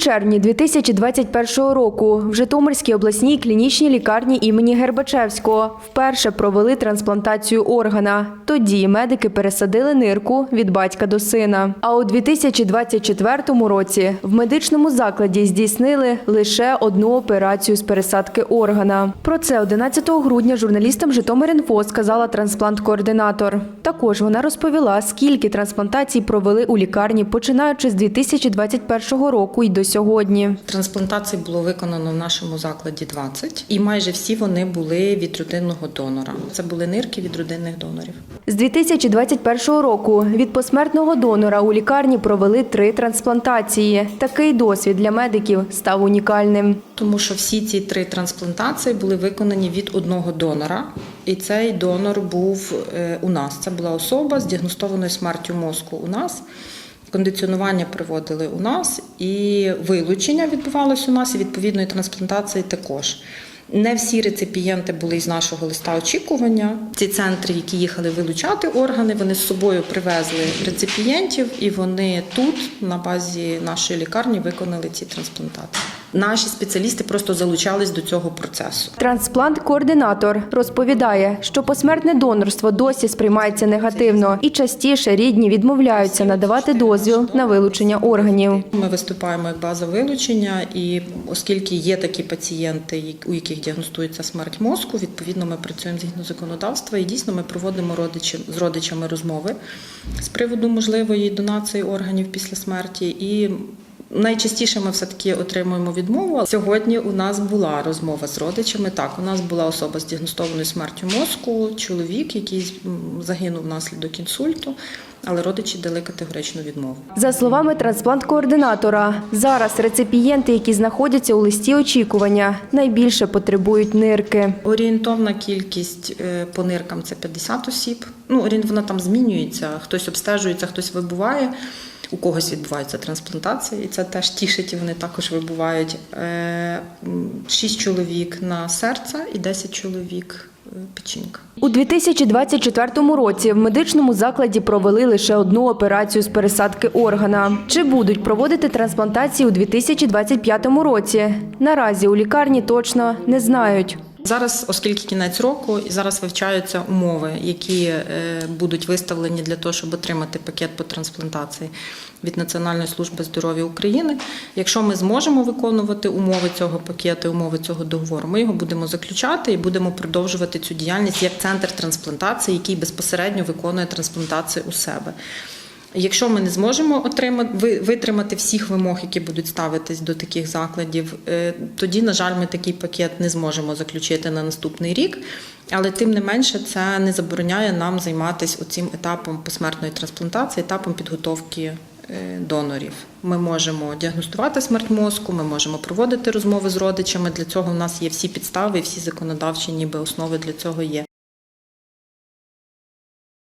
червні 2021 року в Житомирській обласній клінічній лікарні імені Гербачевського вперше провели трансплантацію органа. Тоді медики пересадили нирку від батька до сина. А у 2024 році в медичному закладі здійснили лише одну операцію з пересадки органа. Про це 11 грудня журналістам Житомир.Інфо сказала трансплант-координатор. Також вона розповіла, скільки трансплантацій провели у лікарні, починаючи з 2021 року і до сьогодні. Трансплантацій було виконано в нашому закладі 20, і майже всі вони були від родинного донора. Це були нирки від родинних донорів. З 2021 року від посмертного донора у лікарні провели три трансплантації. Такий досвід для медиків став унікальним. Тому що всі ці три трансплантації були виконані від одного донора, і цей донор був е, у нас. Це була особа з діагностованою смертю мозку у нас. Кондиціонування проводили у нас, і вилучення відбувалось у нас, і відповідної трансплантації також. Не всі реципієнти були із нашого листа очікування. Ці центри, які їхали вилучати органи, вони з собою привезли реципієнтів, і вони тут, на базі нашої лікарні, виконали ці трансплантації. Наші спеціалісти просто залучались до цього процесу. Трансплант-координатор розповідає, що посмертне донорство досі сприймається негативно і частіше рідні відмовляються надавати дозвіл на вилучення органів. Ми виступаємо як база вилучення, і оскільки є такі пацієнти, у яких діагностується смерть мозку, відповідно ми працюємо згідно законодавства і дійсно ми проводимо родичі, з родичами розмови з приводу можливої донації органів після смерті. І найчастіше ми все таки отримуємо відмову. Сьогодні у нас була розмова з родичами. Так, у нас була особа з діагностованою смертю мозку, чоловік, який загинув внаслідок інсульту. Але родичі дали категоричну відмову. За словами трансплант-координатора, зараз реципієнти, які знаходяться у листі очікування, найбільше потребують нирки. Орієнтовна кількість е, по ниркам це 50 осіб. Ну, вона там змінюється, хтось обстежується, хтось вибуває. У когось відбуваються трансплантації, і це теж тішить, і вони також вибувають. Е, м, Шість чоловік на серце і 10 чоловік е, печінка. У 2024 році в медичному закладі провели лише одну операцію з пересадки органа. Чи будуть проводити трансплантації у 2025 році? Наразі у лікарні точно не знають. Зараз, оскільки кінець року, і зараз вивчаються умови, які е, будуть виставлені для того, щоб отримати пакет по трансплантації від Національної служби здоров'я України. Якщо ми зможемо виконувати умови цього пакету, умови цього договору, ми його будемо заключати і будемо продовжувати цю діяльність як центр трансплантації, який безпосередньо виконує трансплантацію у себе. Якщо ми не зможемо отримати витримати всіх вимог, які будуть ставитись до таких закладів, е, тоді, на жаль, ми такий пакет не зможемо заключити на наступний рік. Але тим не менше, це не забороняє нам займатися оцим етапом посмертної трансплантації, етапом підготовки е, донорів. Ми можемо діагностувати смерть мозку, ми можемо проводити розмови з родичами. Для цього в нас є всі підстави, всі законодавчі ніби основи для цього є.